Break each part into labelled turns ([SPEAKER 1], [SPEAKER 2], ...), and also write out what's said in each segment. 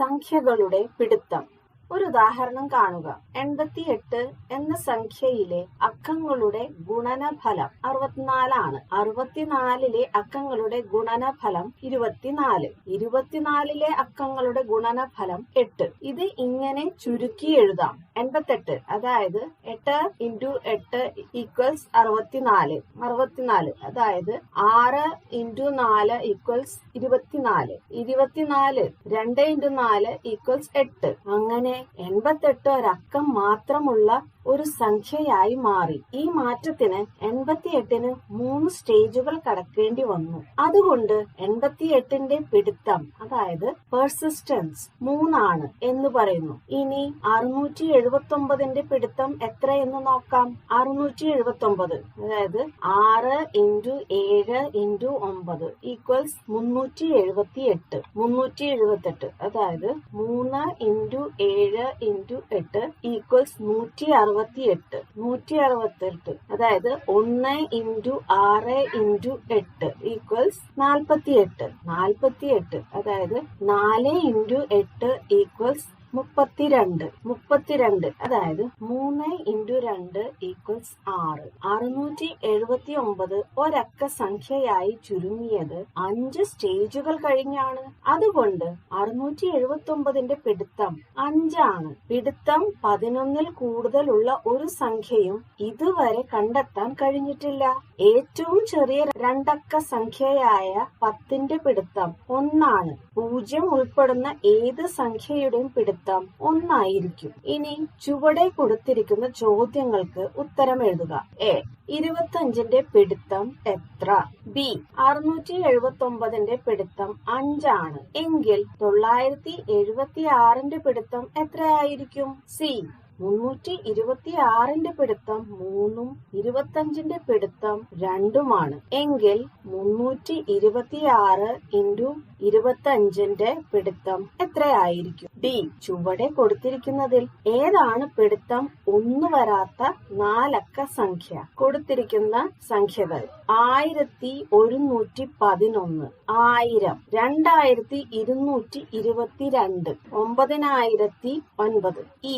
[SPEAKER 1] സംഖ്യകളുടെ പിടുത്തം. ഒരു ഉദാഹരണം കാണുക. എൺപത്തിയെട്ട് എന്ന സംഖ്യയിലെ അക്കങ്ങളുടെ ഗുണനഫലം അറുപത്തിനാലാണ് അറുപത്തിനാലിലെ അക്കങ്ങളുടെ ഗുണനഫലം ഇരുപത്തിനാല്. ഇരുപത്തിനാലിലെ അക്കങ്ങളുടെ ഗുണനഫലം എട്ട്. ഇത് ഇങ്ങനെ ചുരുക്കി എഴുതാം. എൺപത്തെട്ട് അതായത് എട്ട് ഇന്റു എട്ട് ഈക്വൽസ് അറുപത്തിനാല്. അറുപത്തിനാല് അതായത് ആറ് ഇന്റു നാല് ഈക്വൽസ് ഇരുപത്തിനാല്. ഇരുപത്തിനാല് രണ്ട് ഇന്റു നാല് ഈക്വൽസ് എട്ട്. അങ്ങനെ എൺപത്തെട്ട് ഒരക്കം മാത്രമുള്ള ഒരു സംഖ്യയായി മാറി. ഈ മാറ്റത്തിന് എൺപത്തിയെട്ടിന് മൂന്ന് സ്റ്റേജുകൾ കടക്കേണ്ടി വന്നു. അതുകൊണ്ട് എൺപത്തിയെട്ടിന്റെ പിടുത്തം അതായത് പെർസിസ്റ്റൻസ് മൂന്നാണ് എന്ന് പറയുന്നു. ഇനി അറുന്നൂറ്റി എഴുപത്തി ഒമ്പതിന്റെ പിടുത്തം എത്ര എന്ന് നോക്കാം. അറുന്നൂറ്റി എഴുപത്തി ഒമ്പത് അതായത് ആറ് ഇന്റു ഏഴ് ഇന്റു ഒമ്പത് ഈക്വൽസ് മുന്നൂറ്റി എഴുപത്തി എട്ട് മുന്നൂറ്റി എഴുപത്തി എട്ട് അതായത് മൂന്ന് ഇന്റു ഏഴ് ഇന്റു എട്ട് ഈക്വൽസ് നൂറ്റി അറുപത്തി എട്ട് നൂറ്റി അറുപത്തി എട്ട് അതായത് ഒന്ന് ഇന്റു ആറ് ഇന്റു എട്ട് ഈക്വൽസ് നാൽപ്പത്തി എട്ട് നാൽപ്പത്തി എട്ട് അതായത് നാല് ഇന്റു എട്ട് ഈക്വൽസ് മുപ്പത്തിരണ്ട് മുപ്പത്തിരണ്ട് അതായത് മൂന്ന് ഇന്റു രണ്ട് ഈക്വൽസ് ആറ്. അറുന്നൂറ്റി എഴുപത്തി ഒമ്പത് ഒരക്ക സംഖ്യയായി ചുരുങ്ങിയത് അഞ്ച് സ്റ്റേജുകൾ കഴിഞ്ഞാണ്. അതുകൊണ്ട് അറുന്നൂറ്റി എഴുപത്തി ഒമ്പതിന്റെ പിടുത്തം അഞ്ചാണ്. പിടുത്തം പതിനൊന്നിൽ കൂടുതലുള്ള ഒരു സംഖ്യയും ഇതുവരെ കണ്ടെത്താൻ കഴിഞ്ഞിട്ടില്ല. ഏറ്റവും ചെറിയ രണ്ടക്ക സംഖ്യയായ പത്തിന്റെ പിടുത്തം ഒന്നാണ്. പൂജ്യം ഉൾപ്പെടുന്ന ഏത് സംഖ്യയുടെയും പിടുത്തം ഒന്നായിരിക്കും. ഇനി ചുവടെ കൊടുത്തിരിക്കുന്ന ചോദ്യങ്ങൾക്ക് ഉത്തരം എഴുതുക. എ. ഇരുപത്തഞ്ചിന്റെ പിടുത്തം എത്ര? ബി. അറുന്നൂറ്റി എഴുപത്തി ഒമ്പതിന്റെ പിടുത്തം അഞ്ചാണ്. എങ്കിൽ തൊള്ളായിരത്തി എഴുപത്തി ആറിന്റെ പിടുത്തം എത്രയായിരിക്കും? സി. മുന്നൂറ്റി ഇരുപത്തി ആറിന്റെ പിടുത്തം മൂന്നും ഇരുപത്തഞ്ചിന്റെ പിടുത്തം രണ്ടുമാണ്. എങ്കിൽ മുന്നൂറ്റി ഇരുപത്തി ആറ് ഇന്റു ഇരുപത്തഞ്ചിന്റെ പിടുത്തം എത്രയായിരിക്കും? ഡി ചുവടെ കൊടുത്തിരിക്കുന്നതിൽ ഏതാണ് പിടുത്തം ഒന്ന് വരാത്ത നാലക്ക സംഖ്യ? കൊടുത്തിരിക്കുന്ന സംഖ്യകൾ ആയിരത്തി ഒരുന്നൂറ്റി പതിനൊന്ന് ആയിരം രണ്ടായിരത്തി ഇരുന്നൂറ്റി ഇരുപത്തിരണ്ട് ഒമ്പതിനായിരത്തി ഒൻപത് ഈ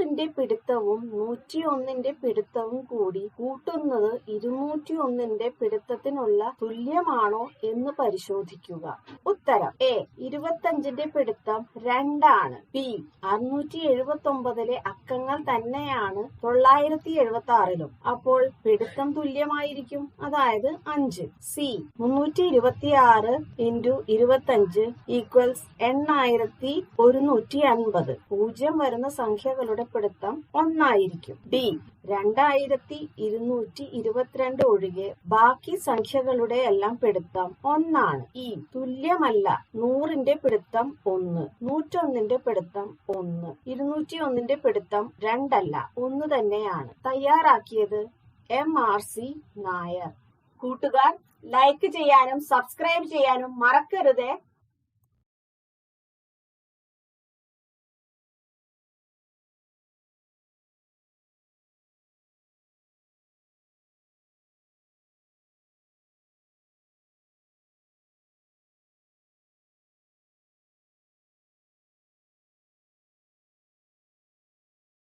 [SPEAKER 1] നൂറിന്റെ പിടുത്തവും നൂറ്റി ഒന്നിന്റെ പിടുത്തവും കൂടി കൂട്ടുന്നത് ഇരുന്നൂറ്റി ഒന്നിന്റെ പിടുത്തത്തിനുള്ള തുല്യമാണോ എന്ന് പരിശോധിക്കുക. ഉത്തരം എ ഇരുപത്തഞ്ചിന്റെ പിടുത്തം രണ്ടാണ്. ബി അറുന്നൂറ്റി എഴുപത്തി ഒമ്പതിലെ അക്കങ്ങൾ തന്നെയാണ് തൊള്ളായിരത്തി എഴുപത്തി ആറിലും അപ്പോൾ പിടുത്തം തുല്യമായിരിക്കും അതായത് അഞ്ച്. സി മുന്നൂറ്റി ഇരുപത്തി ആറ് ഇന്റു ഇരുപത്തഞ്ച് ഈക്വൽസ് എണ്ണായിരത്തി ഒരുന്നൂറ്റി അൻപത് പൂജ്യം വരുന്ന സംഖ്യകളുടെ പിടുത്തം ഒന്നായിരിക്കും. ഡി രണ്ടായിരത്തി ഇരുന്നൂറ്റി ഇരുപത്തിരണ്ട് ഒഴികെ ബാക്കി സംഖ്യകളുടെ എല്ലാം പിടുത്തം ഒന്നാണ്. ഈ തുല്യമല്ല. നൂറിന്റെ പിടുത്തം ഒന്ന്. നൂറ്റൊന്നിന്റെ പിടുത്തം ഒന്ന്. ഇരുന്നൂറ്റി ഒന്നിന്റെ പിടുത്തം രണ്ടല്ല. ഒന്ന് തന്നെയാണ്. തയ്യാറാക്കിയത് എം ആർ സി നായർ. കൂട്ടുകാർ ലൈക്ക് ചെയ്യാനും സബ്സ്ക്രൈബ് ചെയ്യാനും മറക്കരുതേ.